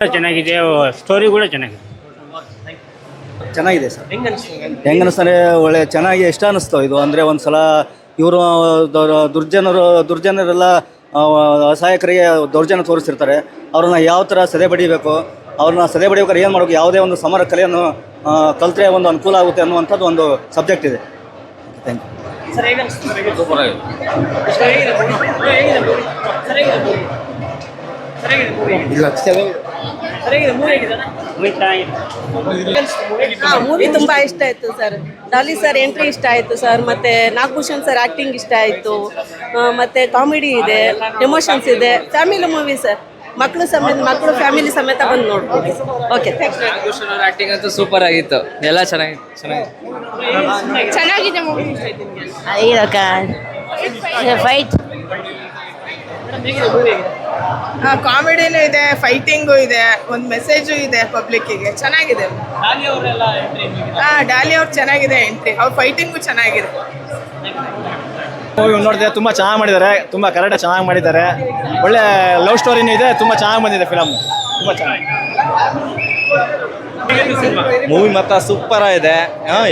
ಚೆನ್ನಾಗಿದೆ. ಸ್ಟೋರಿ ಕೂಡ ಚೆನ್ನಾಗಿದೆ. ಚೆನ್ನಾಗಿದೆ ಸರ್. ಹೆಂಗ್ ಅನ್ಸ್ತು ಅನಿಸ್ತಾರೆ ಒಳ್ಳೆ ಚೆನ್ನಾಗಿ ಇಷ್ಟ ಅನ್ನಿಸ್ತು ಇದು ಅಂದ್ರೆ ಒಂದ್ಸಲ ಇವರು ದುರ್ಜನರು ದುರ್ಜನರೆಲ್ಲ ಅಸಹಾಯಕರಿಗೆ ದೌರ್ಜನ್ಯ ತೋರಿಸಿರ್ತಾರೆ ಅವ್ರನ್ನ ಯಾವ ಥರ ಸದೆ ಬಡಿಬೇಕು ಅವ್ರನ್ನ ಸದೆ ಬಡಿಬೇಕಾದ್ರೆ ಏನು ಮಾಡಬೇಕು ಯಾವುದೇ ಒಂದು ಸಮರ ಕಲೆಯನ್ನು ಕಲಿತ್ರೆ ಕಲ್ತ್ರೆ ಒಂದು ಅನುಕೂಲ ಆಗುತ್ತೆ ಅನ್ನುವಂಥದ್ದು ಒಂದು ಸಬ್ಜೆಕ್ಟ್ ಇದೆ. ಥ್ಯಾಂಕ್ ಯು ಅಣ್ಣ? ಮೂವಿ ಚೆನ್ನಾಗಿದೆ. ತುಂಬಾ ಇಷ್ಟ ಆಯ್ತು ಸರ್. ಡಾಲಿ ಸರ್ ಎಂಟ್ರಿ ಇಷ್ಟ ಆಯ್ತು ಸರ್. ಮತ್ತೆ ನಾಗಭೂಷಣ್ ಸರ್ ಆಕ್ಟಿಂಗ್ ಇಷ್ಟ ಆಯ್ತು. ಮತ್ತೆ ಕಾಮಿಡಿ ಇದೆ ಎಮೋಷನ್ಸ್ ಇದೆ. Family movie sir. ಮಕ್ಕಳು ಸಮೇತ ಮಕ್ಕಳು ಫ್ಯಾಮಿಲಿ ಸಮೇತ ಬಂದು ನೋಡ್ಬೋದು. ಓಕೆ ಥ್ಯಾಂಕ್ಸ್ ಭೂಷಣ್ ಅವ್ರ ಆಕ್ಟಿಂಗ್ ಅಂತೂ ಸೂಪರ್ ಆಗಿತ್ತು. ಎಲ್ಲ ಚೆನ್ನಾಗಿತ್ತು ಚೆನ್ನಾಗಿತ್ತು ಚೆನ್ನಾಗಿದೆ ಮೂವಿ ಫೈಟ್ ಕಾಮಿಡಿನೂ ಇದೆ ಫೈಟಿಂಗು ಇದೆ ಒಂದು ಮೆಸೇಜು ಇದೆ ಪಬ್ಲಿಕ್ಕಿಗೆ ಚೆನ್ನಾಗಿದೆ. ಹಾಂ ಡ್ಯಾಲಿ? ಡಾಲಿ ಅವ್ರು ಚೆನ್ನಾಗಿದೆ ಎಂಟ್ರಿ ಅವ್ರ ಫೈಟಿಂಗು ಚೆನ್ನಾಗಿದೆ. ಮೂವಿ ನೋಡಿದೆ ತುಂಬ ಚೆನ್ನಾಗಿ ಮಾಡಿದ್ದಾರೆ. ತುಂಬ ಕರೆಕ್ಟಾಗಿ ಚೆನ್ನಾಗಿ ಮಾಡಿದ್ದಾರೆ. ಒಳ್ಳೆ ಲವ್ ಸ್ಟೋರಿನೂ ಇದೆ ತುಂಬ ಚೆನ್ನಾಗಿ ಬಂದಿದೆ ಫಿಲಮ್ ತುಂಬ ಚೆನ್ನಾಗಿ. ಮೂವಿ ಮಾತ್ರ ಸೂಪರ್ ಇದೆ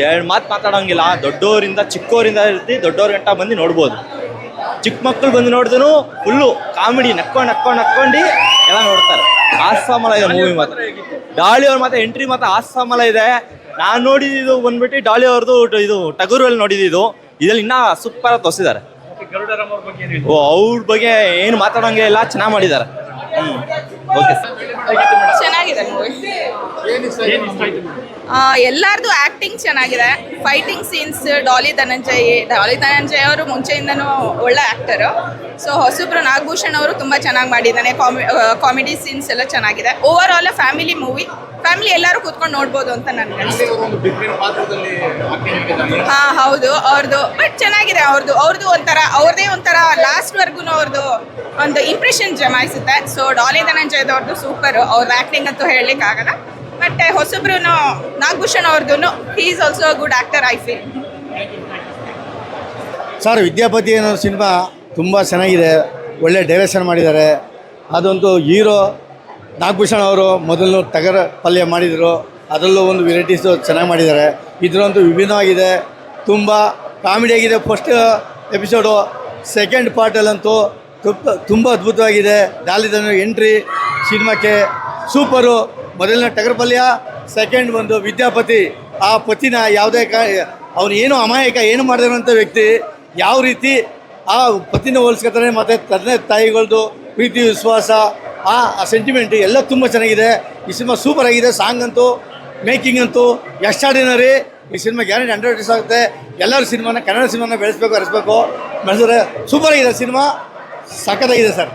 ಎರಡು ಮಾತು ಮಾತಾಡೋಂಗಿಲ್ಲ. ದೊಡ್ಡವರಿಂದ ಚಿಕ್ಕೋರಿಂದ ಇರ್ತಿ ದೊಡ್ಡವ್ರ ಗಂಟ ಬಂದು ನೋಡ್ಬೋದು. ಚಿಕ್ಕ ಮಕ್ಕಳು ಬಂದು ನೋಡಿದ್ರು ಫುಲ್ಲು ಕಾಮಿಡಿ ನಕ್ಕೊಂಡು ನಕ್ಕೊಂಡು ನಕ್ಕೊಂಡು ಎಲ್ಲ ನೋಡ್ತಾರೆ. ಆಸ್ಸಾಮಲ ಇದೆ ಮೂವಿ ಮಾತ್ರ. ಡಾಳಿ ಅವ್ರ ಮಾತ್ರ ಎಂಟ್ರಿ ಮಾತ್ರ ಆಸ್ಸಾಮಲ ಇದೆ. ನಾನು ನೋಡಿದ್ದು ಬಂದ್ಬಿಟ್ಟು ಡಾಳಿ ಅವ್ರದ್ದು ಇದು ಟಗರಲ್ಲಿ ನೋಡಿದ್ದು ಇದ್ರಲ್ಲಿ ಇನ್ನೂ ಸೂಪರ್ ಆಗಿ ತೋರಿಸಿದ್ದಾರೆ. ಗರುಡರಾಮ್ ಅವ್ರ ಬಗ್ಗೆ ಏನು ಓ ಅವ್ರ ಬಗ್ಗೆ ಏನು ಮಾತಾಡೋಂಗೆ ಇಲ್ಲ ಚೆನ್ನಾಗಿ ಮಾಡಿದ್ದಾರೆ. ಹ್ಞೂ ಓಕೆ ಸರ್ ಚೆನ್ನಾಗಿದೆ ಮೂವಿ ಎಲ್ಲಾರ್ದು ಆಕ್ಟಿಂಗ್ ಚೆನ್ನಾಗಿದೆ. ಫೈಟಿಂಗ್ ಸೀನ್ಸ್ ಡಾಲಿ ಧನಂಜಯ್ ಡಾಲಿ ಧನಂಜಯ್ ಅವರು ಮುಂಚೆಯಿಂದನೂ ಒಳ್ಳೆ ಆ್ಯಕ್ಟರು ಸೊ ಹೊಸಬ್ರು ನಾಗಭೂಷಣ್ ಅವರು ತುಂಬ ಚೆನ್ನಾಗಿ ಮಾಡಿದ್ದಾನೆ. ಕಾಮಿ ಕಾಮಿಡಿ ಸೀನ್ಸ್ ಎಲ್ಲ ಚೆನ್ನಾಗಿದೆ. Over all family movie family ಎಲ್ಲರೂ ಕೂತ್ಕೊಂಡು ನೋಡ್ಬೋದು ಅಂತ ನನಗೆ ಹಾಂ ಹೌದು. ಅವ್ರದ್ದು ಬಟ್ ಚೆನ್ನಾಗಿದೆ ಅವ್ರದ್ದು ಅವ್ರದ್ದು ಒಂಥರ ಅವ್ರದೇ ಒಂಥರ ಲಾಸ್ಟ್ವರೆಗೂ ಅವ್ರದ್ದು ಒಂದು ಇಂಪ್ರೆಷನ್ ಜಮಾಯಿಸುತ್ತೆ. ಸೊ ಡಾಲಿ ಧನಂಜಯದವ್ರದ್ದು ಸೂಪರ್ ಅವ್ರದ್ದು ಆ್ಯಕ್ಟಿಂಗ್ ಅಂತೂ ಹೇಳಲಿಕ್ಕೆ ಆಗಲ್ಲ ಬಟ್ ಹೊಸಬ್ರು ನಾಗಭೂಷಣ್ ಅವ್ರದ್ದು is also good actor I feel sir, Vidyapati ಅನ್ನೋ ಸಿನಿಮಾ ತುಂಬ ಚೆನ್ನಾಗಿದೆ. ಒಳ್ಳೆ ಡೈರೆಕ್ಷನ್ ಮಾಡಿದ್ದಾರೆ. ಅದಂತೂ ಹೀರೋ ನಾಗಭೂಷಣ್ ಅವರು ಮೊದಲು ತಗರ ಪಲ್ಯ ಮಾಡಿದರು. ಅದರಲ್ಲೂ ಒಂದು ವೆರೈಟೀಸು ಚೆನ್ನಾಗಿ ಮಾಡಿದ್ದಾರೆ. ಇದರಂತೂ ವಿಭಿನ್ನವಾಗಿದೆ. ತುಂಬ ಕಾಮಿಡಿಯಾಗಿದೆ ಫಸ್ಟ್ ಎಪಿಸೋಡು ಸೆಕೆಂಡ್ ಪಾರ್ಟಲ್ಲಂತೂ ತುಂಬ ಅದ್ಭುತವಾಗಿದೆ. ದಾಲಿದನು ಎಂಟ್ರಿ ಸಿನಿಮಾಕ್ಕೆ ಸೂಪರು ಮೊದಲನೇ ಟಗರ್ಪಲ್ಯ ಸೆಕೆಂಡ್ ಒಂದು ವಿದ್ಯಾಪತಿ. ಆ ಪತಿನ ಯಾವುದೇ ಕ, ಅವನು ಏನು ಅಮಾಯಕ, ಏನು ಮಾಡಿದಂಥ ವ್ಯಕ್ತಿ ಯಾವ ರೀತಿ ಆ ಪತಿನ ಹೋಲಿಸ್ಕೊತಾನೆ, ಮತ್ತು ತಂದೆ ತಾಯಿಗಳದ್ದು ಪ್ರೀತಿ, ವಿಶ್ವಾಸ, ಆ ಸೆಂಟಿಮೆಂಟ್ ಎಲ್ಲ ತುಂಬ ಚೆನ್ನಾಗಿದೆ. ಈ ಸಿನಿಮಾ ಸೂಪರ್ ಆಗಿದೆ. ಸಾಂಗ್ ಅಂತೂ ಮೇಕಿಂಗ್ ಅಂತೂ ಎಕ್ಸ್ಟ್ರಾಡಿನರಿ ಈ ಸಿನಿಮಾ ಗ್ಯಾರಂಟಿ ಹಂಡ್ರೆಡ್ ಡೇಸ್ ಆಗುತ್ತೆ. ಎಲ್ಲರೂ ಸಿನಿಮಾನ, ಕನ್ನಡ ಸಿನಿಮಾನ ಬೆಳೆಸ್ಬೇಕು, ಹರಿಸ್ಬೇಕು. ಬೆಳೆಸಿದ್ರೆ ಸೂಪರ್ ಆಗಿದೆ ಸಿನಿಮಾ. ಸಖತ್ತಾಗಿದೆ ಸರ್.